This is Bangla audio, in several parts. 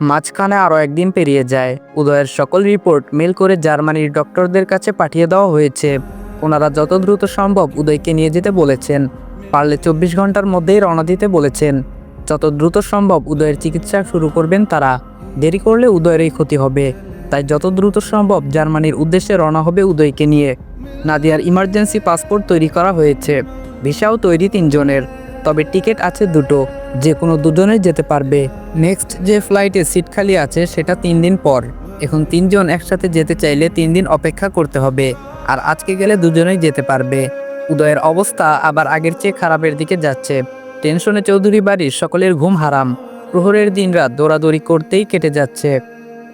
মাঝখানে আরও একদিন পেরিয়ে যায়। উদয়ের সকল রিপোর্ট মেল করে জার্মানির ডক্টরদের কাছে পাঠিয়ে দেওয়া হয়েছে। ওনারা যত দ্রুত সম্ভব উদয়কে নিয়ে যেতে বলেছেন। পারলে চব্বিশ ঘণ্টার মধ্যেই রওনা দিতে বলেছেন। যত দ্রুত সম্ভব উদয়ের চিকিৎসা শুরু করবেন তারা। দেরি করলে উদয়েরই ক্ষতি হবে। তাই যত দ্রুত সম্ভব জার্মানির উদ্দেশ্যে রওনা হবে উদয়কে নিয়ে। নাদিয়ার ইমার্জেন্সি পাসপোর্ট তৈরি করা হয়েছে। ভিসাও তৈরি তিনজনের। তবে টিকিট আছে দুটো। যে কোনো দুজনে যেতে পারবে। নেক্সট যে ফ্লাইটে সিট খালি আছে, সেটা তিন দিন পর। এখন তিনজন একসাথে যেতে চাইলে তিন দিন অপেক্ষা করতে হবে। আর আজকে গেলে দুজনেই যেতে পারবে। উদয়ের অবস্থা আবার আগের চেয়ে খারাপের দিকে যাচ্ছে। টেনশনে চৌধুরী বাড়ির সকলের ঘুম হারাম। প্রহরের দিন রাত দৌড়াদৌড়ি করতেই কেটে যাচ্ছে।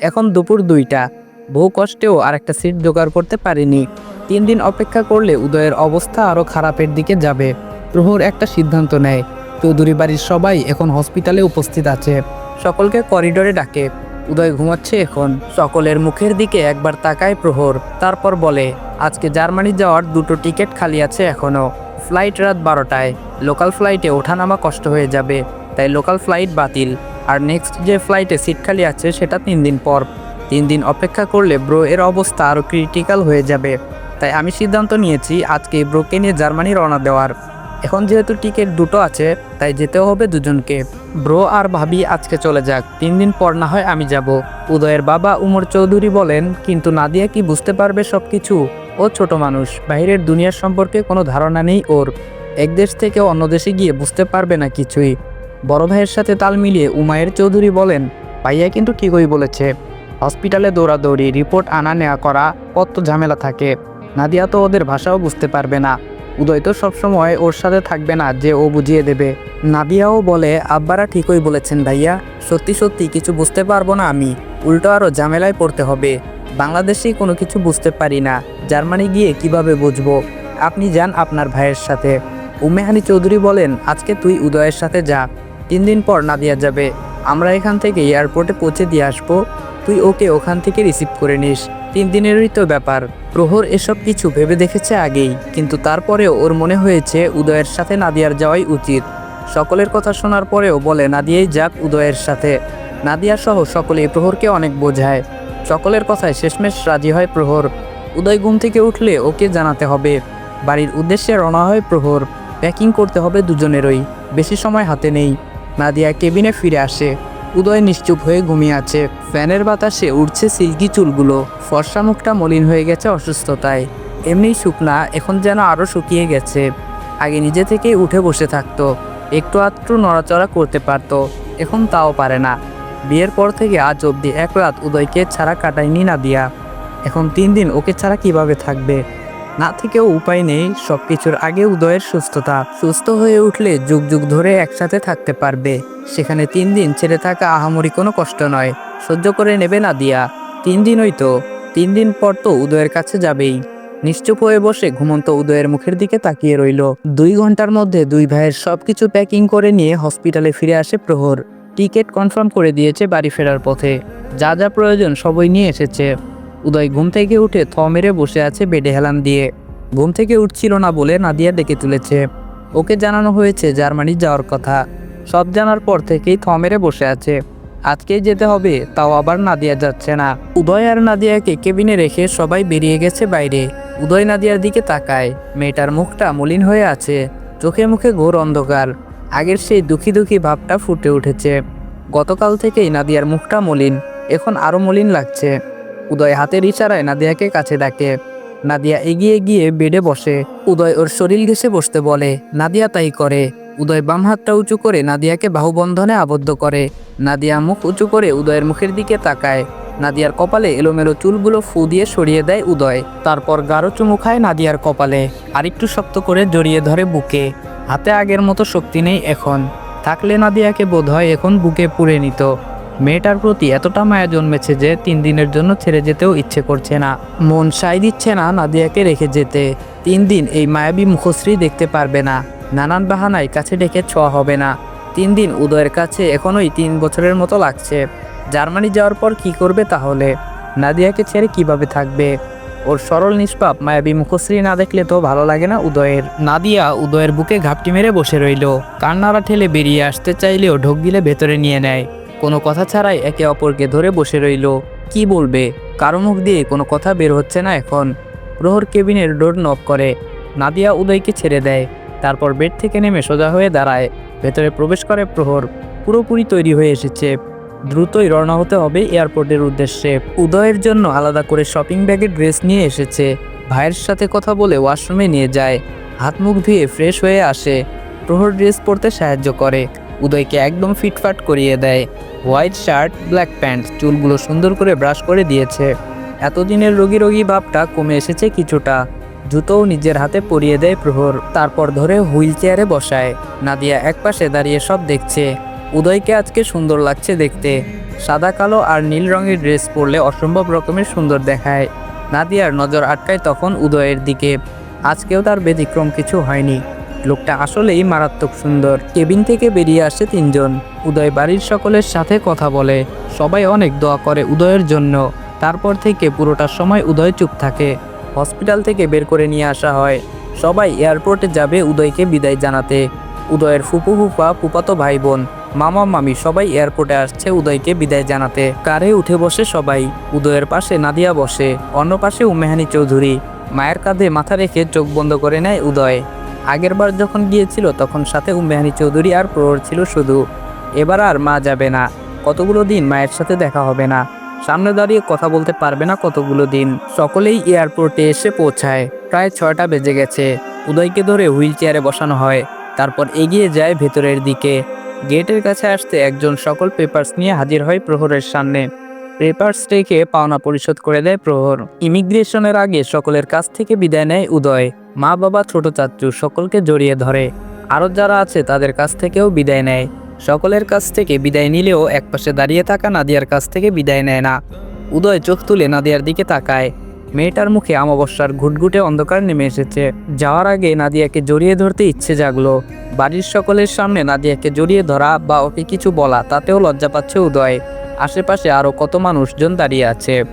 এখন দুপুর দুইটা। বহু কষ্টেও আর একটা সিট জোগাড় করতে পারেনি। তিন দিন অপেক্ষা করলে উদয়ের অবস্থা আরও খারাপের দিকে যাবে। প্রহর একটা সিদ্ধান্ত নেয়। চৌধুরী বাড়ির সবাই এখন হসপিটালে উপস্থিত আছে। সকলকে করিডোরে ডাকে। উদয় ঘুমাচ্ছে এখন। সকলের মুখের দিকে একবার তাকায় প্রহর। তারপর বলে, আজকে জার্মানি যাওয়ার দুটো টিকিট খালি আছে এখনও ফ্লাইট রাত বারোটায়। লোকাল ফ্লাইটে ওঠানামা কষ্ট হয়ে যাবে। তাই লোকাল ফ্লাইট বাতিল। আর নেক্সট যে ফ্লাইটে সিট খালি আছে সেটা তিন দিন পর। তিন দিন অপেক্ষা করলে ব্রো এর অবস্থা আরও ক্রিটিক্যাল হয়ে যাবে। তাই আমি সিদ্ধান্ত নিয়েছি, আজকে ব্রোকে নিয়ে জার্মানি রওনা দেওয়ার। এখন যেহেতু টিকিট দুটো আছে, তাই যেতেও হবে দুজনকে। ব্রো আর ভাবি আজকে চলে যাক, তিন দিন পর না হয় আমি যাব। উদয়ের বাবা উমর চৌধুরী বলেন, কিন্তু নাদিয়া কি বুঝতে পারবে সব কিছু ও ছোট মানুষ বাইরের দুনিয়ার সম্পর্কে কোনো ধারণা নেই ওর। এক দেশ থেকে অন্য দেশে গিয়ে বুঝতে পারবে না কিছুই। বড় ভাইয়ের সাথে তাল মিলিয়ে উমায়ের চৌধুরী বলেন, ভাইয়া কিন্তু ঠিকই বলেছে। হসপিটালে দৌড়াদৌড়ি, রিপোর্ট আনা নেওয়া করা, কত ঝামেলা থাকে। নাদিয়া তো ওদের ভাষাও বুঝতে পারবে না। উদয় তো সবসময় ওর সাথে থাকবে না যে ও বুঝিয়ে দেবে। নাদিয়াও বলে, আব্বারা ঠিকই বলেছেন ভাইয়া। সত্যি সত্যি কিছু বুঝতে পারব না আমি। উল্টো আরও ঝামেলায় পড়তে হবে। বাংলাদেশেই কোনো কিছু বুঝতে পারি না। জার্মানি গিয়ে কীভাবে বুঝব? আপনি যান আপনার ভাইয়ের সাথে। উমেহানি চৌধুরী বলেন, আজকে তুই উদয়ের সাথে যা। তিন দিন পর নাদিয়া যাবে। আমরা এখান থেকে এয়ারপোর্টে পৌঁছে দিয়ে আসব। তুই ওকে ওখান থেকে রিসিভ করে নিস। তিন দিনেরই তো ব্যাপার। প্রহর এসব কিছু ভেবে দেখেছে আগেই, কিন্তু তারপরেও ওর মনে হয়েছে উদয়ের সাথে নাদিয়ার যাওয়াই উচিত। সকলের কথা শোনার পরেও বলে, নাদিয়াই যাক উদয়ের সাথে। নাদিয়া সহ সকলেই প্রহরকে অনেক বোঝায়। সকলের কথায় শেষমেশ রাজি হয় প্রহর। উদয় ঘুম থেকে উঠলে ওকে জানাতে হবে। বাড়ির উদ্দেশ্যে রওনা হয় প্রহর। প্যাকিং করতে হবে দুজনেরই। বেশি সময় হাতে নেই। নাদিয়া কেবিনে ফিরে আসে। উদয় নিশ্চুপ হয়ে ঘুমিয়ে আছে। ফ্যানের বাতাসে উঠছে সিল্কি চুলগুলো। ফর্সা মুখটা মলিন হয়ে গেছে অসুস্থতায়। এমনি শুকনা, এখন যেন আরও শুকিয়ে গেছে। আগে নিজে থেকে উঠে বসে থাকতো। একটু আধটু নড়াচড়া করতে পারতো। এখন তাও পারে না। বিয়ের পর থেকে আজ অবধি এক রাত উদয়কে ছাড়া কাটায়নি না দিয়া এখন তিন দিন ওকে ছাড়া কীভাবে থাকবে? না থেকেও উপায় নেই সব কিছুর আগে উদয়ের সুস্থতা। সুস্থ হয়ে উঠলে যুগ যুগ ধরে একসাথে থাকতে পারবে। সেখানে তিন দিন ছেড়ে থাকা আহামরি কোনো কষ্ট নয়। সহ্য করে নেবে না দিয়া তিন দিনই তো। তিন দিন পর তো উদয়ের কাছে যাবেই। নিশ্চুপ হয়ে বসে ঘুমন্ত উদয়ের মুখের দিকে তাকিয়ে রইল। দুই ঘণ্টার মধ্যে দুই ভাইয়ের সব কিছু প্যাকিং করে নিয়ে হসপিটালে ফিরে আসে প্রহর। টিকিট কনফার্ম করে দিয়েছে বাড়ি ফেরার পথে। যা যা প্রয়োজন সবই নিয়ে এসেছে। উদয় ঘুম থেকে উঠে থ মেরে বসে আছে বেডে হেলান দিয়ে। ঘুম থেকে উঠছিল না বলে নাদিয়া ডেকে তুলেছে। ওকে জানানো হয়েছে জার্মানি যাওয়ার কথা। সব জানার পর থেকেই থ মেরে বসে আছে। আজকেই যেতে হবে, তাও আবার নাদিয়া যাচ্ছে না। উদয় আর নাদিয়াকে কেবিনে রেখে সবাই বেরিয়ে গেছে বাইরে। উদয় নাদিয়ার দিকে তাকায়। মেয়েটার মুখটা মলিন হয়ে আছে। চোখে মুখে ঘোর অন্ধকার। আগের সেই দুঃখী দুঃখী ভাবটা ফুটে উঠেছে। গতকাল থেকেই নাদিয়ার মুখটা মলিন। এখন আরও মলিন লাগছে। উদয় হাতের ইশারায় নাদিয়াকে কাছে ডাকে। নাদিয়া এগিয়ে গিয়ে বেডে বসে। উদয় ওর শরীর ঘেসে বসতে বলে, নাদিয়া তাই করে। উদয় বাম হাতটা উঁচু করে নাদিয়াকে বাহুবন্ধনে আবদ্ধ করে। নাদিয়া মুখ উঁচু করে উদয়ের মুখের দিকে তাকায়। নাদিয়ার কপালে এলোমেলো চুলগুলো ফু দিয়ে সরিয়ে দেয় উদয়। তারপর গাঢ় চুমু খায় নাদিয়ার কপালে, আরেকটু শক্ত করে জড়িয়ে ধরে বুকে। হাতে আগের মতো শক্তি নেই এখন। থাকলে নাদিয়াকে বোধ হয় এখন বুকে পুড়ে নিত। মেয়েটার প্রতি এতটা মায়া জন্মেছে যে তিন দিনের জন্য ছেড়ে যেতেও ইচ্ছে করছে না। মন সাই দিচ্ছে না নাদিয়াকে রেখে যেতে। তিন দিন এই মায়াবী মুখশ্রী দেখতে পারবে না। নানান বাহানায় কাছে ডেকে ছোঁয়া হবে না। তিন দিন উদয়ের কাছে এখনোই তিন বছরের মতো লাগছে। জার্মানি যাওয়ার পর কি করবে তাহলে? নাদিয়াকে ছেড়ে কীভাবে থাকবে? ওর সরল নিষ্পাপ মায়াবী মুখশ্রী না দেখলে তো ভালো লাগে না উদয়ের। নাদিয়া উদয়ের বুকে ঘাপটি মেরে বসে রইল। কান্নারা ঠেলে বেরিয়ে আসতে চাইলেও ঢোক গিলে ভেতরে নিয়ে নেয়। কোনো কথা ছাড়াই একে অপরকে ধরে বসে রইল। কি বলবে? কারও মুখ দিয়ে কোনো কথা বের হচ্ছে না এখন। প্রহর কেবিনের ডোর নক করে। নাদিয়া উদয়কে ছেড়ে দেয়। তারপর বেড থেকে নেমে সোজা হয়ে দাঁড়ায়। ভেতরে প্রবেশ করে প্রহর। পুরোপুরি তৈরি হয়ে এসেছে। দ্রুতই রওনা হতে হবে এয়ারপোর্টের উদ্দেশ্যে। উদয়ের জন্য আলাদা করে শপিং ব্যাগের ড্রেস নিয়ে এসেছে। ভাইয়ের সাথে কথা বলে ওয়াশরুমে নিয়ে যায়। হাত মুখ ধুয়ে ফ্রেশ হয়ে আসে। প্রহর ড্রেস পরতে সাহায্য করে। উদয়কে একদম ফিটফাট করিয়ে দেয়। হোয়াইট শার্ট, ব্ল্যাক প্যান্ট চুলগুলো সুন্দর করে ব্রাশ করে দিয়েছে। এতদিনের রোগী রোগী ভাবটা কমে এসেছে কিছুটা। জুতোও নিজের হাতে পরিয়ে দেয় প্রহর। তারপর ধরে হুইল চেয়ারে বসায়। নাদিয়া একপাশে দাঁড়িয়ে সব দেখছে। উদয়কে আজকে সুন্দর লাগছে দেখতে। সাদা, কালো আর নীল রঙের ড্রেস পরলে অসম্ভব রকমের সুন্দর দেখায়। নাদিয়ার নজর আটকায় তখন উদয়ের দিকে। আজকেও তার ব্যতিক্রম কিছু হয়নি। লোকটা আসলেই মারাত্মক সুন্দর। কেবিন থেকে বেরিয়ে আসে তিনজন। উদয় বাড়ির সকলের সাথে কথা বলে। সবাই অনেক দোয়া করে উদয়ের জন্য। তারপর থেকে পুরোটা সময় উদয় চুপ থাকে। হসপিটাল থেকে বের করে নিয়ে আসা হয়। সবাই এয়ারপোর্টে যাবে উদয়কে বিদায় জানাতে। উদয়ের ফুপু ফুপা, ফুপাতো ভাই বোন মামা মামি সবাই এয়ারপোর্টে আসছে উদয়কে বিদায় জানাতে। কারে উঠে বসে সবাই। উদয়ের পাশে নাদিয়া বসে। অন্য পাশে উমেহানি চৌধুরী। মায়ের কাঁধে মাথা রেখে চোখ বন্ধ করে নেয় উদয়। আগেরবার যখন গিয়েছিল, তখন সাথে উমেহানি চৌধুরী আর প্রহর ছিল শুধু। এবার আর মা যাবে না। কতগুলো দিন মায়ের সাথে দেখা হবে না। সামনে দাঁড়িয়ে কথা বলতে পারবে না কতগুলো দিন। সকলেই এয়ারপোর্টে এসে পৌঁছায়। প্রায় ছয়টা বেজে গেছে। উদয়কে ধরে হুইল চেয়ারে বসানো হয়। তারপর এগিয়ে যায় ভেতরের দিকে। গেটের কাছে আসতে একজন সকল পেপার্স নিয়ে হাজির হয় প্রহরের সামনে। পেপার্স স্টেকে পাওনা পরিশোধ করে দেয় প্রহর। ইমিগ্রেশনের আগে সকলের কাছ থেকে বিদায় নেয় উদয়। মা বাবা ছোট চাচ্চু সকলকে জড়িয়ে ধরে। আরও যারা আছে তাদের কাছ থেকেও বিদায় নেয়। সকলের কাছ থেকে বিদায় নিলেও একপাশে দাঁড়িয়ে থাকা নাদিয়ার কাছ থেকে বিদায় নেয় না। উদয় চোখ তুলে নাদিয়ার দিকে তাকায়। মেয়েটার মুখে অমাবস্যার ঘুটঘুটে অন্ধকার নেমে এসেছে। যাওয়ার আগে নাদিয়াকে জড়িয়ে ধরতে ইচ্ছে জাগলো। বাড়ির সকলের সামনে নাদিয়াকে জড়িয়ে ধরা বা ওকে কিছু বলা, তাতেও লজ্জা পাচ্ছে উদয়। আশেপাশে আরও কত মানুষজন দাঁড়িয়ে আছে।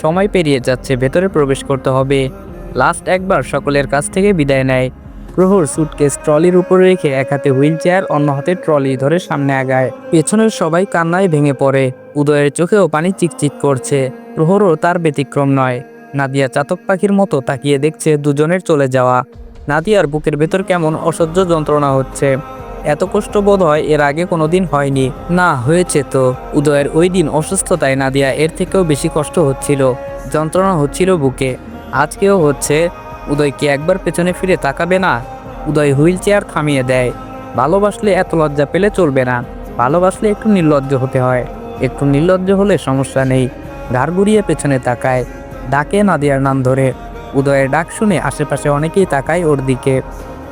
সময় পেরিয়ে যাচ্ছে, ভেতরে প্রবেশ করতে হবে। লাস্ট একবার সকলের কাছ থেকে বিদায় নেয়। প্রহর সুটকেস ট্রলির উপর রেখে এক হাতে হুইল চেয়ার, অন্য হাতে ট্রলি ধরে সামনে আগায়। পেছনের সবাই কান্নায় ভেঙে পড়ে। উদয়ের চোখেও পানি চিকচিক করছে। প্রহরও তার ব্যতিক্রম নয়। নাদিয়া চাতক পাখির মতো তাকিয়ে দেখছে দুজনের চলে যাওয়া। নাদিয়ার বুকের ভেতর কেমন অসহ্য যন্ত্রণা হচ্ছে। এত কষ্ট বোধ হয় এর আগে কোনো দিন হয়নি। না, হয়েছে তো। উদয়ের ওই দিন অসুস্থতায় নাদিয়া এর থেকেও বেশি কষ্ট হচ্ছিল, যন্ত্রণা হচ্ছিল বুকে। আজকেও হচ্ছে। উদয় কি একবার পেছনে ফিরে তাকাবে না? উদয় হুইল চেয়ার থামিয়ে দেয়। ভালোবাসলে এত লজ্জা পেলে চলবে না। ভালোবাসলে একটু নির্লজ্জ হতে হয়। একটু নির্লজ্জ হলে সমস্যা নেই। ঘাড় ঘুরিয়ে পেছনে তাকায়। ডাকে নাদিয়ার নাম ধরে। উদয়ের ডাক শুনে আশেপাশে অনেকেই তাকায় ওর দিকে।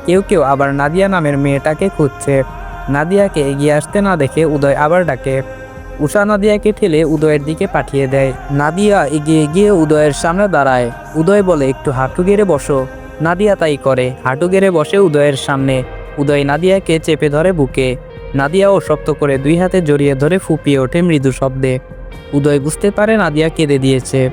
কেউ কেউ আবার নাদিয়া নামের মেয়েটাকে খুঁজছে। নাদিয়াকে এগিয়ে আসতে না দেখে উদয় আবার ডাকে। উষা নাদিয়াকে ঠেলে উদয়ের দিকে পাঠিয়ে দেয়। নাদিয়া এগিয়ে গিয়ে উদয়ের সামনে দাঁড়ায়। উদয় বলে, একটু হাঁটু গেড়ে বসো। নাদিয়া তাই করে। হাঁটু গেড়ে বসে উদয়ের সামনে। উদয় নাদিয়াকে চেপে ধরে বুকে। নাদিয়াও শক্ত করে দুই হাতে জড়িয়ে ধরে ফুপিয়ে ওঠে মৃদু শব্দে। উদয় বুঝতে পারে নাদিয়া কেঁদে দিয়েছে।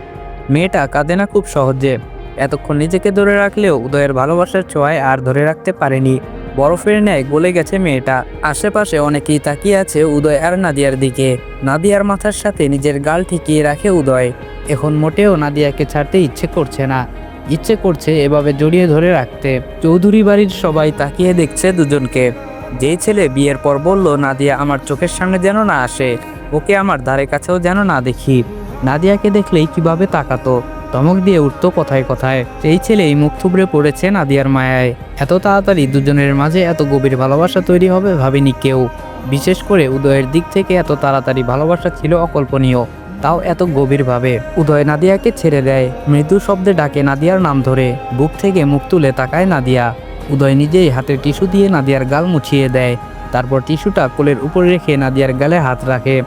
মেয়েটা কাঁদে না খুব সহজে। এতক্ষণ নিজেকে ধরে রাখলেও উদয়ের ভালোবাসার ছোঁয়ায় আর ধরে রাখতে পারেনি। বরফের ন্যায় গলে গেছে মেয়েটা। আশেপাশে অনেকেই তাকিয়ে আছে উদয় আর নাদিয়ার দিকে। নাদিয়ার মাথার সাথে নিজের গাল ঠেকিয়ে রাখে উদয়। এখন মোটেও নাদিয়াকে ছাড়তে ইচ্ছে করছে না। ইচ্ছে করছে এভাবে জড়িয়ে ধরে রাখতে। চৌধুরী বাড়ির সবাই তাকিয়ে দেখছে দুজনকে। যেই ছেলে বিয়ের পর বলল, নাদিয়া, আমার চোখের সামনে যেন না আসে। ওকে আমার ধারে কাছেও যেন না দেখি। নাদিয়াকে দেখলেই কীভাবে তাকাতো। ধমক দিয়ে উঠতো কথায় কথায়। সেই ছেলেই মুখ থুবড়ে পড়েছে নাদিয়ার মায়ায়। এত তাড়াতাড়ি দুজনের মাঝে এত গভীর ভালোবাসা তৈরি হবে ভাবেনি কেউ। বিশেষ করে উদয়ের দিক থেকে এত তাড়াতাড়ি ভালোবাসা ছিল অকল্পনীয়। তাও এত গভীরভাবে। উদয় নাদিয়াকে ছেড়ে দেয়। মৃদু শব্দে ডাকে নাদিয়ার নাম ধরে। বুক থেকে মুখ তুলে তাকায় নাদিয়া। উদয় নিজেই হাতের টিস্যু দিয়ে নাদিয়ার গাল মুছিয়ে দেয়। তারপর টিস্যুটা কোলের উপরে রেখে নাদিয়ার গালে হাত রাখে।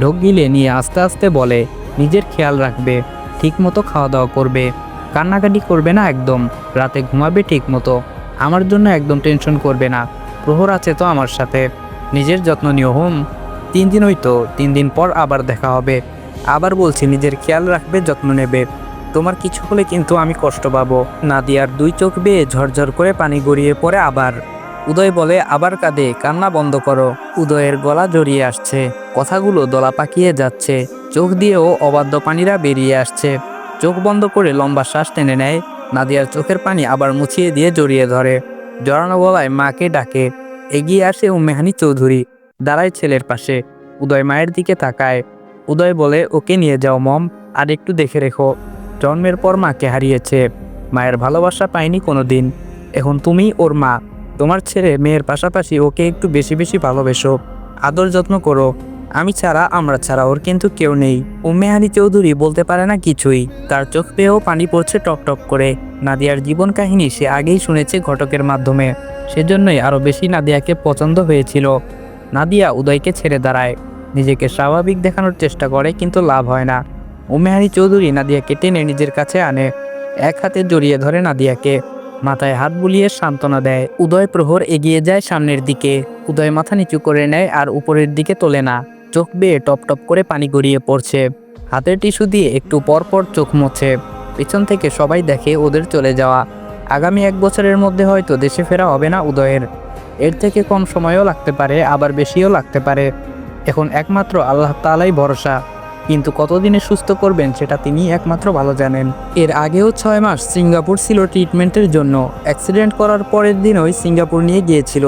ঢোক গিলে নিয়ে আস্তে আস্তে বলে নিজের খেয়াল রাখবে ঠিক মতো খাওয়া দাওয়া করবে। কান্নাকাটি করবে না একদম, রাতে ঘুমাবে ঠিক মতো আমার জন্য একদম টেনশন করবে না, প্রহর আছে তো আমার সাথে। নিজের যত্ন নিও, হোম? তিন দিন হইতো তিন দিন পর আবার দেখা হবে। আবার বলছি, নিজের খেয়াল রাখবে, যত্ন নেবে। তোমার কিছু হলে কিন্তু আমি কষ্ট পাবো। নাদিয়ার দুই চোখ বেয়ে ঝরঝর করে পানি গড়িয়ে পড়ে আবার। উদয় বলে, আবার কাঁদে, কান্না বন্ধ করো। উদয়ের গলা জড়িয়ে আসছে, কথাগুলো দলা পাকিয়ে যাচ্ছে। চোখ দিয়েও অবাধ্য পানিরা বেরিয়ে আসছে। চোখ বন্ধ করে লম্বা শ্বাস টেনে নেয়। নাদিয়ার চোখের পানি আবার মুছিয়ে দিয়ে জড়িয়ে ধরে। জড়ানো গলায় মাকে ডাকে। এগিয়ে আসে উম্মেহানি চৌধুরী। দাঁড়ায় ছেলের পাশে। উদয় মায়ের দিকে তাকায়। উদয় বলে, ওকে নিয়ে যাও, মম। আর একটু দেখে রেখো। জন্মের পর মাকে হারিয়েছে। মায়ের ভালোবাসা পায়নি কোনো দিন এখন তুমি ওর মা। তোমার ছেলে মেয়ের পাশাপাশি ওকে একটু বেশি বেশি ভালোবেসো। আদর যত্ন করো। আমি ছাড়া, আমরা ছাড়া ওর কিন্তু কেউ নেই। উম্মেহানি চৌধুরী বলতে পারে না কিছুই। তার চোখ পেয়েও পানি পড়ছে টপ করে। নাদিয়ার জীবন কাহিনী সে আগেই শুনেছে ঘটকের মাধ্যমে। সেজন্যই আরও বেশি নাদিয়াকে পছন্দ হয়েছিল। নাদিয়া উদয়কে ছেড়ে দাঁড়ায়। নিজেকে স্বাভাবিক দেখানোর চেষ্টা করে কিন্তু লাভ হয় না। উমেহারি চৌধুরী নাদিয়াকে টেনে নিজের কাছে আনে। এক হাতে জড়িয়ে ধরে নাদিয়াকে। মাথায় হাত বুলিয়ে সান্ত্বনা দেয়। উদয় প্রহর এগিয়ে যায় সামনের দিকে। উদয় মাথা নিচু করে নেয় আর উপরের দিকে তোলে না। চোখ বেয়ে টপ টপ করে পানি গড়িয়ে পড়ছে। হাতের টিস্যু দিয়ে একটু পর পর চোখ মোছে। পেছন থেকে সবাই দেখে ওদের চলে যাওয়া। আগামী এক বছরের মধ্যে হয়তো দেশে ফেরা হবে না উদয়ের। এর থেকে কম সময়ও লাগতে পারে, আবার বেশিও লাগতে পারে। এখন একমাত্র আল্লাহ তালাই ভরসা। কিন্তু কতদিনে সুস্থ করবেন সেটা তিনি একমাত্র ভালো জানেন। এর আগেও ছয় মাস সিঙ্গাপুর ছিল ট্রিটমেন্টের জন্য। অ্যাক্সিডেন্ট করার পরের দিনই সিঙ্গাপুর নিয়ে গিয়েছিল।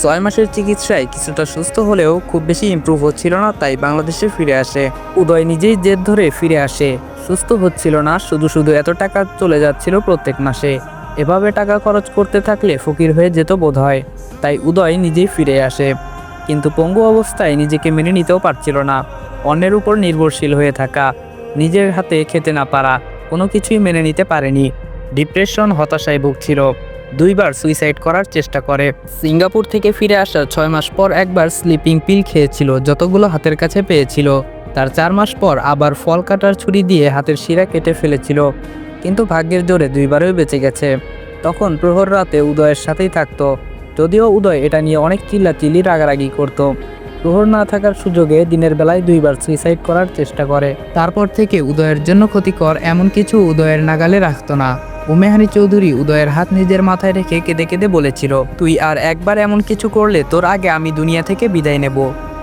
ছয় মাসের চিকিৎসায় কিছুটা সুস্থ হলেও খুব বেশি ইমপ্রুভ হচ্ছিল না, তাই বাংলাদেশে ফিরে আসে। উদয় নিজেই জেদ ধরে ফিরে আসে। সুস্থ হচ্ছিল না, শুধু শুধু এত টাকা চলে যাচ্ছিল প্রত্যেক মাসে। এভাবে টাকা খরচ করতে থাকলে ফকির হয়ে যেত বোধ হয় তাই উদয় নিজেই ফিরে আসে। কিন্তু পঙ্গু অবস্থায় নিজেকে মেনে নিতেও পারছিল না। অন্যের উপর নির্ভরশীল হয়ে থাকা, নিজের হাতে খেতে না পারা, কোনো কিছুই মেনে নিতে পারেনি। ডিপ্রেশন, হতাশায় ভুগছিল। দুইবার সুইসাইড করার চেষ্টা করে। সিঙ্গাপুর থেকে ফিরে আসার ছয় মাস পর একবার স্লিপিং পিল খেয়েছিল, যতগুলো হাতের কাছে পেয়েছিল। তার চার মাস পর আবার ফল কাটার ছুরি দিয়ে হাতের শিরা কেটে ফেলেছিল। কিন্তু ভাগ্যের জোরে দুইবারই বেঁচে গেছে। তখন প্রহর রাতে উদয়ের সাথেই থাকতো। যদিও উদয় এটা নিয়ে অনেক চিল্লাচিল্লি রাগারাগি করত। প্রহর না থাকার সুযোগে দিনের বেলায় দুইবার সুইসাইড করার চেষ্টা করে। তারপর থেকে উদয়ের জন্য ক্ষতিকর এমন কিছু উদয়ের নাগালে রাখতো না। উমেহানি চৌধুরী উদয়ের হাত নিজের মাথায় রেখে কেঁদে কেঁদে বলেছিল, তুই আর একবার এমন কিছু করলে তোর আগে আমি দুনিয়া থেকে বিদায় নেব।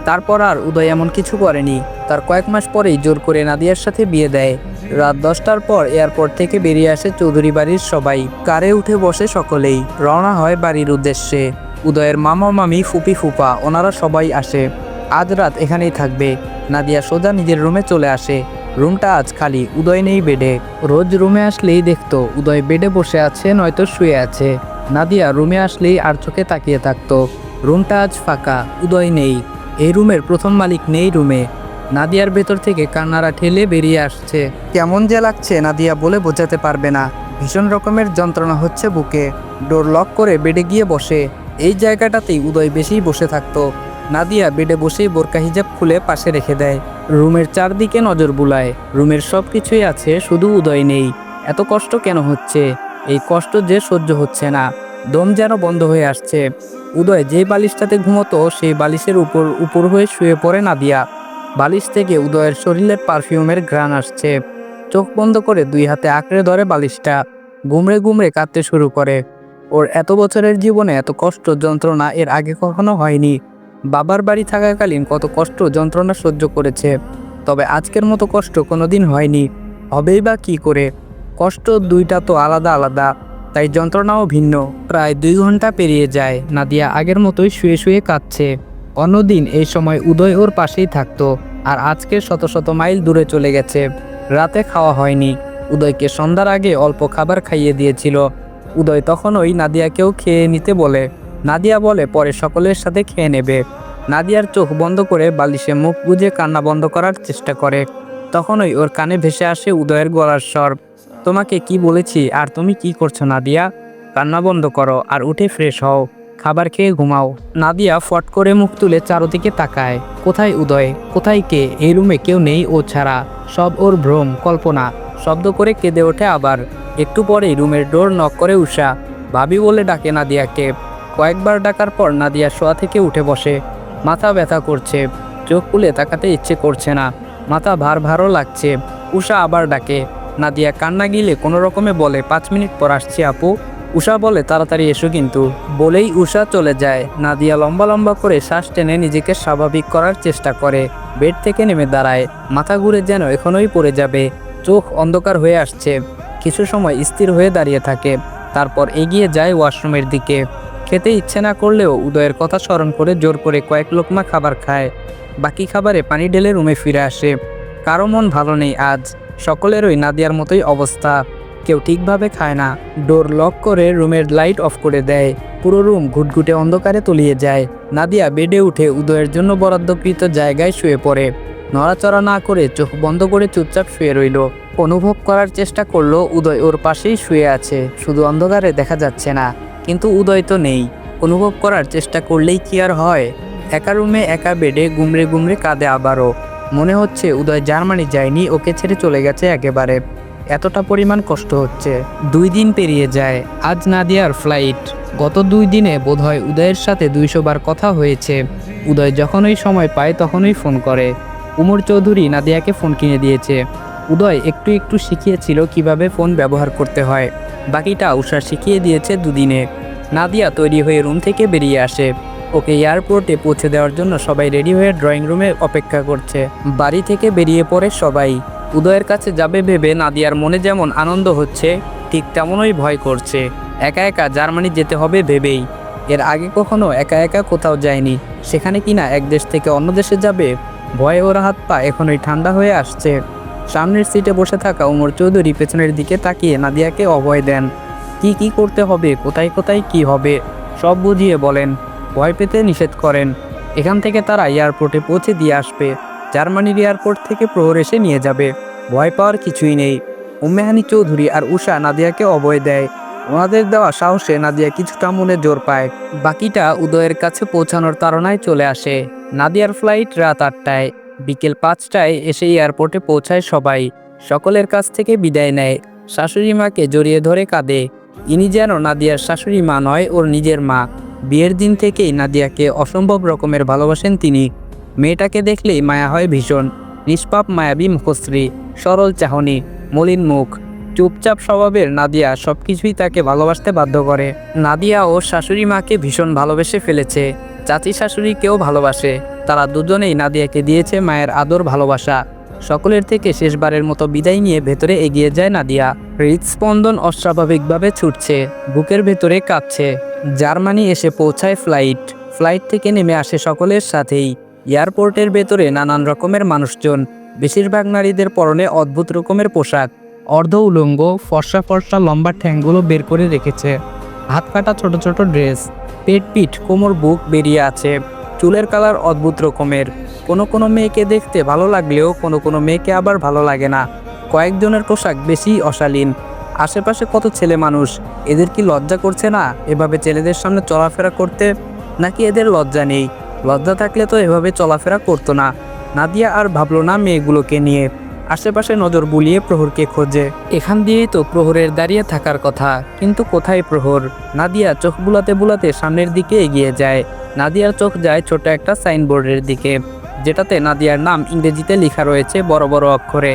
তারপর আর উদয় এমন কিছু করেনি। তার কয়েক মাস পরেই জোর করে নাদিয়ার সাথে বিয়ে দেয়। রাত দশটার পর এয়ারপোর্ট থেকে বেরিয়ে আসে চৌধুরী বাড়ির সবাই। কারে উঠে বসে সকলেই। রওনা হয় বাড়ির উদ্দেশ্যে। উদয়ের মামা, মামি, ফুপি, ফুপা, ওনারা সবাই আসে। আজ রাত এখানেই থাকবে। নাদিয়া সোজা নিজের রুমে চলে আসে। রুমটা আজ খালি, উদয় নেই বেডে। রোজ রুমে আসলেই দেখতো, উদয় বেডে বসে আছে, নয়তো শুয়ে আছে। নাদিয়া রুমে আসলেই আর চোখে তাকিয়ে থাকতো। রুমটা আজ ফাঁকা, উদয় নেই। এই রুমের প্রথম মালিক নেই রুমে। নাদিয়ার ভেতর থেকে কান্নারা ঠেলে বেরিয়ে আসছে। কেমন যে লাগছে, নাদিয়া বলে বোঝাতে পারবে না। ভীষণ রকমের যন্ত্রণা হচ্ছে বুকে। ডোর লক করে বেডে গিয়ে বসে। এই জায়গাটাতেই উদয় বেশি বসে থাকতো। নাদিয়া বেডে বসেই বোরকা হিজাব খুলে পাশে রেখে দেয়। রুমের চারদিকে নজর বুলায়। রুমের সব কিছুই আছে, শুধু উদয় নেই। এত কষ্ট কেন হচ্ছে? এই কষ্ট যে সহ্য হচ্ছে না। দম যেন বন্ধ হয়ে আসছে। উদয় যে বালিশটাতে ঘুমতো, সেই বালিশের উপর উপর হয়ে শুয়ে পড়ে নাদিয়া। বালিশ থেকে উদয়ের শরীরের পারফিউমের ঘ্রাণ আসছে। চোখ বন্ধ করে দুই হাতে আঁকড়ে ধরে বালিশটা। গুমড়ে গুমড়ে কাঁদতে শুরু করে। ওর এত বছরের জীবনে এত কষ্ট যন্ত্রণা এর আগে কখনো হয়নি। বাবার বাড়ি থাকাকালীন কত কষ্ট যন্ত্রণা সহ্য করেছে। তবে আজকের মতো কষ্ট কোনোদিন হয়নি। হবেই বা কী করে? কষ্ট দুইটা তো আলাদা আলাদা। তাই যন্ত্রণাও ভিন্ন। প্রায় দুই ঘণ্টা পেরিয়ে যায়। নাদিয়া আগের মতোই শুয়ে শুয়ে কাঁদছে। অন্যদিন এই সময় উদয় ওর পাশেই থাকতো আর আজকে শত শত মাইল দূরে চলে গেছে। রাতে খাওয়া হয়নি। উদয়কে সন্ধ্যার আগে অল্প খাবার খাইয়ে দিয়েছিল। উদয় তখনই নাদিয়াকেও খেয়ে নিতে বলে। নাদিয়া বলে, পরে সকলের সাথে খেয়ে নেবে। নাদিয়ার চোখ বন্ধ করে বালিশে মুখ গুজে কান্না বন্ধ করার চেষ্টা করে। তখনই ওর কানে ভেসে আসে উদয়ের গলার স্বর। তোমাকে কি বলেছি? আর তুমি কি করছ নাদিয়া? কান্না বন্ধ করো আর উঠে ফ্রেশ হও। খাবার খেয়ে ঘুমাও। নাদিয়া ফট করে মুখ তুলে চারদিকে তাকায়। কোথায় উদয়? কোথায় কে? এই রুমে কেউ নেই ও ছাড়া। সব ওর ভ্রম, কল্পনা। শব্দ করে কেঁদে ওঠে আবার। একটু পরেই রুমের ডোর নক করে উষা ভাবি বলে ডাকে নাদিয়াকে। কয়েকবার ডাকার পর নাদিয়া শোয়া থেকে উঠে বসে। মাথা ব্যথা করছে। চোখ খুলে তাকাতে ইচ্ছে করছে না। মাথা ভার ভারও লাগছে। উষা আবার ডাকে। নাদিয়া কান্না গিলে কোনো রকমে বলে, পাঁচ মিনিট পর আসছি আপু। উষা বলে, তাড়াতাড়ি এসো কিন্তু। বলেই উষা চলে যায়। নাদিয়া লম্বা লম্বা করে শ্বাস টেনে নিজেকে স্বাভাবিক করার চেষ্টা করে। বেড থেকে নেমে দাঁড়ায়। মাথা ঘুরে যেন এখনোই পড়ে যাবে। চোখ অন্ধকার হয়ে আসছে। কিছু সময় স্থির হয়ে দাঁড়িয়ে থাকে। তারপর এগিয়ে যায় ওয়াশরুমের দিকে। খেতে ইচ্ছে না করলেও উদয়ের কথা স্মরণ করে জোর করে কয়েক লোকমা খাবার খায়। বাকি খাবারে পানি ঢেলে রুমে ফিরে আসে। কারও মন ভালো নেই আজ। সকলেরই নাদিয়ার মতোই অবস্থা। কেউ ঠিকভাবে খায় না। ডোর লক করে রুমের লাইট অফ করে দেয়। পুরো রুম ঘুটঘুটে অন্ধকারে তলিয়ে যায়। নাদিয়া বেডে উঠে উদয়ের জন্য বরাদ্দকৃত জায়গায় শুয়ে পড়ে। নড়াচড়া না করে চোখ বন্ধ করে চুপচাপ শুয়ে রইল। অনুভব করার চেষ্টা করল উদয় ওর পাশেই শুয়ে আছে। শুধু অন্ধকারে দেখা যাচ্ছে না, কিন্তু উদয় তো নেই। অনুভব করার চেষ্টা করলেই কি আর হয়? একা রুমে একা বেডে গুমরে গুমরে কাঁদে আবারও। মনে হচ্ছে উদয় জার্মানি যায়নি, ওকে ছেড়ে চলে গেছে একেবারে। এতটা পরিমাণ কষ্ট হচ্ছে। দুই দিন পেরিয়ে যায়, আজ নাদিয়ার ফ্লাইট গত দুই দিনে বোধহয় উদয়ের সাথে দুইশো বার কথা হয়েছে। উদয় যখনই সময় পায় তখনই ফোন করে। উমর চৌধুরী নাদিয়াকে ফোন কিনে দিয়েছে। উদয় একটু একটু শিখিয়েছিল কীভাবে ফোন ব্যবহার করতে হয়। বাকিটা উষা শিখিয়ে দিয়েছে দুদিনে। নাদিয়া তৈরি হয়ে রুম থেকে বেরিয়ে আসে। ওকে এয়ারপোর্টে পৌঁছে দেওয়ার জন্য সবাই রেডি হয়ে ড্রয়িং রুমে অপেক্ষা করছে। বাড়ি থেকে বেরিয়ে পড়ে সবাই। উদয়ের কাছে যাবে ভেবে নাদিয়ার মনে যেমন আনন্দ হচ্ছে, ঠিক তেমনই ভয় করছে। একা একা জার্মানি যেতে হবে ভেবেই। এর আগে কখনো একা একা কোথাও যায়নি। সেখানে কিনা এক দেশ থেকে অন্য দেশে যাবে? ভয়ে ওর হাত পা এখনোই ঠান্ডা হয়ে আসছে। সামনের সিটে বসে থাকা উমর চৌধুরী পেছনের দিকে তাকিয়ে নাদিয়াকে অভয় দেন। কি কি করতে হবে? কোথায় কোথায় কি হবে? সব বুঝিয়ে বলেন। ভয় পেতে নিষেধ করেন। এখান থেকে তারা এয়ারপোর্টে পৌঁছে দিয়ে আসবে। জার্মানির এয়ারপোর্ট থেকে প্রহর এসে নিয়ে যাবে। ভয় পাওয়ার কিছুই নেই। উম্মেহানি চৌধুরী আর উষা নাদিয়াকে অভয় দেয়। ওনাদের দেওয়া সাহসে নাদিয়া কিছুটা মনে জোর পায়। বাকিটা উদয়ের কাছে পৌঁছানোর তাড়নায় চলে আসে। নাদিয়ার ফ্লাইট রাত আটটায়। বিকেল পাঁচটায় এসে এয়ারপোর্টে পৌঁছায় সবাই। সকলের কাছ থেকে বিদায় নেয়। শাশুড়ি মাকে জড়িয়ে ধরে কাঁদে। ইনি যেন নাদিয়ার শাশুড়ি মা নয়, ওর নিজের মা। বিয়ের দিন থেকেই নাদিয়াকে অসম্ভব রকমের ভালোবাসেন তিনি। মেয়েটাকে দেখলেই মায়া হয় ভীষণ। নিষ্পাপ, মায়াবী মুখশ্রী, সরল চাহনি, মলিন মুখ। চুপচাপ স্বভাবের নাদিয়া সব কিছুই তাকে ভালোবাসতে বাধ্য করে। নাদিয়া ও শাশুড়ি মাকে ভীষণ ভালোবেসে ফেলেছে। চাচি শাশুড়িকেও ভালোবাসে। তারা দুজনেই নাদিয়াকে দিয়েছে মায়ের আদর ভালোবাসা। সকলের থেকে শেষবারের মতো বিদায় নিয়ে ভেতরে এগিয়ে যায় নাদিয়া। হৃদস্পন্দন অস্বাভাবিকভাবে ছুটছে, বুকের ভেতরে কাঁপছে। জার্মানি এসে পৌঁছায় ফ্লাইট। ফ্লাইট থেকে নেমে আসে সকলের সাথেই। এয়ারপোর্টের ভেতরে নানান রকমের মানুষজন, বেশিরভাগ নারীদের পরনে অদ্ভুত রকমের পোশাক, অর্ধ উলঙ্গ, ফর্সা ফর্সা লম্বা ঠ্যাংগুলো বের করে রেখেছে। হাত কাটা ছোট ছোট ড্রেস, পেট পিঠ, কোমর, বুক বেরিয়ে আছে। চুলের কালার অদ্ভুত রকমের। কোনো কোনো মেয়েকে দেখতে ভালো লাগলেও কোনো কোনো মেয়েকে আবার ভালো লাগে না। কয়েকজনের পোশাক বেশি অশালীন। আশেপাশে কত ছেলে মানুষ, এদের কি লজ্জা করছে না? এভাবে ছেলেদের সামনে চলাফেরা করতে নাকি এদের লজ্জা নেই? লজ্জা থাকলে তো এভাবে চলাফেরা করতো না। নাদিয়া আর ভাবলো না মেয়েগুলোকে নিয়ে। আশেপাশে নজর বুলিয়ে প্রহরকে খোঁজে। এখান দিয়েই তো প্রহরের দাঁড়িয়ে থাকার কথা। কিন্তু কোথায় প্রহর? নাদিয়া চোখ বুলাতে বুলাতে সামনের দিকে এগিয়ে যায়। নাদিয়ার চোখ যায় ছোট একটা সাইনবোর্ডের দিকে, যেটাতে নাদিয়ার নাম ইংরেজিতে লেখা রয়েছে বড় বড় অক্ষরে।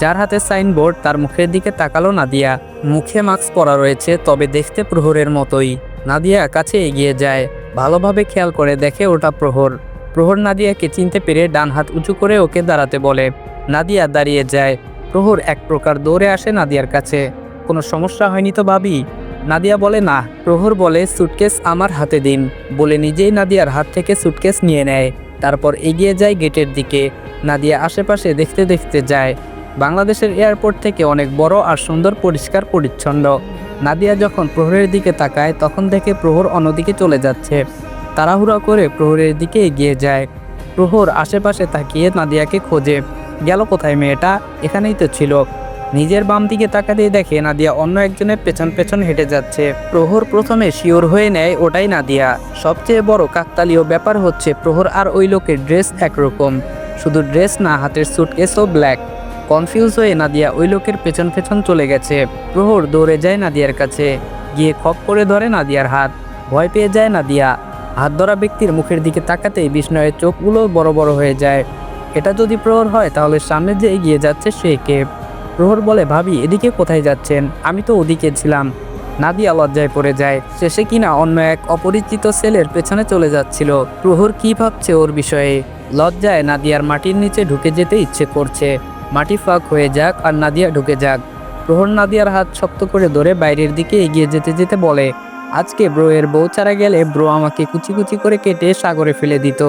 যার হাতে সাইনবোর্ড, তার মুখের দিকে তাকালো নাদিয়া। মুখে মাস্ক পরা রয়েছে, তবে দেখতে প্রহরের মতোই। নাদিয়া কাছে এগিয়ে যায়। ভালোভাবে খেয়াল করে দেখে ওটা প্রহর। প্রহর নাদিয়াকে চিনতে পেরে ডান হাত উঁচু করে ওকে দাঁড়াতে বলে, নাদিয়া দাঁড়িয়ে যায়। প্রহর এক প্রকার দৌড়ে আসে নাদিয়ার কাছে। কোনো সমস্যা হয়নি তো ভাবি? নাদিয়া বলে, না, প্রহর বলে, সুটকেস আমার হাতে দিন। বলে নিজেই নাদিয়ার হাত থেকে সুটকেস নিয়ে নেয়। তারপর এগিয়ে যায় গেটের দিকে। নাদিয়া আশেপাশে দেখতে দেখতে যায়। বাংলাদেশের এয়ারপোর্ট থেকে অনেক বড় আর সুন্দর পরিষ্কার পরিচ্ছন্ন। নাদিয়া যখন প্রহরের দিকে তাকায়, তখন দেখে প্রহর অন্যদিকে চলে যাচ্ছে। তাড়াহুড়া করে প্রহরের দিকে এগিয়ে যায়। প্রহর আশেপাশে তাকিয়ে নাদিয়াকে খোঁজে। গেল কোথায় মেয়েটা? এখানেই তো ছিল। নিজের বাম দিকে তাকাতেই দেখে নাদিয়া অন্য একজনের পেছন পেছন হেঁটে যাচ্ছে। প্রহর প্রথমে শিওর হয়ে নেয়, ওটাই নাদিয়া। সবচেয়ে বড় কাকতালীয় ব্যাপার হচ্ছে, প্রহর আর ওই লোকের ড্রেস একরকম। শুধু ড্রেস না, হাতের সুটকেসও ব্ল্যাক কনফিউজ হয়ে নাদিয়া ওই লোকের পেছন পেছন চলে গেছে। প্রহর দৌড়ে যায় নাদিয়ার কাছে। গিয়ে খপ করে ধরে নাদিয়ার হাত। ভয় পেয়ে যায় নাদিয়া। হাত ধরা ব্যক্তির মুখের দিকে তাকাতেই বিস্ময়ের চোখগুলো বড় বড় হয়ে যায়। এটা যদি প্রহর হয়, তাহলে সামনে যে এগিয়ে যাচ্ছে সে কে? প্রহর বলে, ভাবি, এদিকে কোথায় যাচ্ছেন? আমি তো ওদিকে ছিলাম। নাদিয়া লজ্জায় পড়ে যায়। শেষে কিনা অন্য এক অপরিচিত ছেলের পেছনে চলে যাচ্ছিল। প্রহর কি ভাবছে ওর বিষয়ে? লজ্জায় নাদিয়ার মাটির নিচে ঢুকে যেতে ইচ্ছে করছে। মাটি ফাঁক হয়ে যাক আর নাদিয়া ঢুকে যাক। প্রহর নাদিয়ার হাত শক্ত করে ধরে বাইরের দিকে এগিয়ে যেতে যেতে বলে, আজকে ব্রোয়ের বউ ছাড়া গেলে ব্রো আমাকে কুচি কুচি করে কেটে সাগরে ফেলে দিত।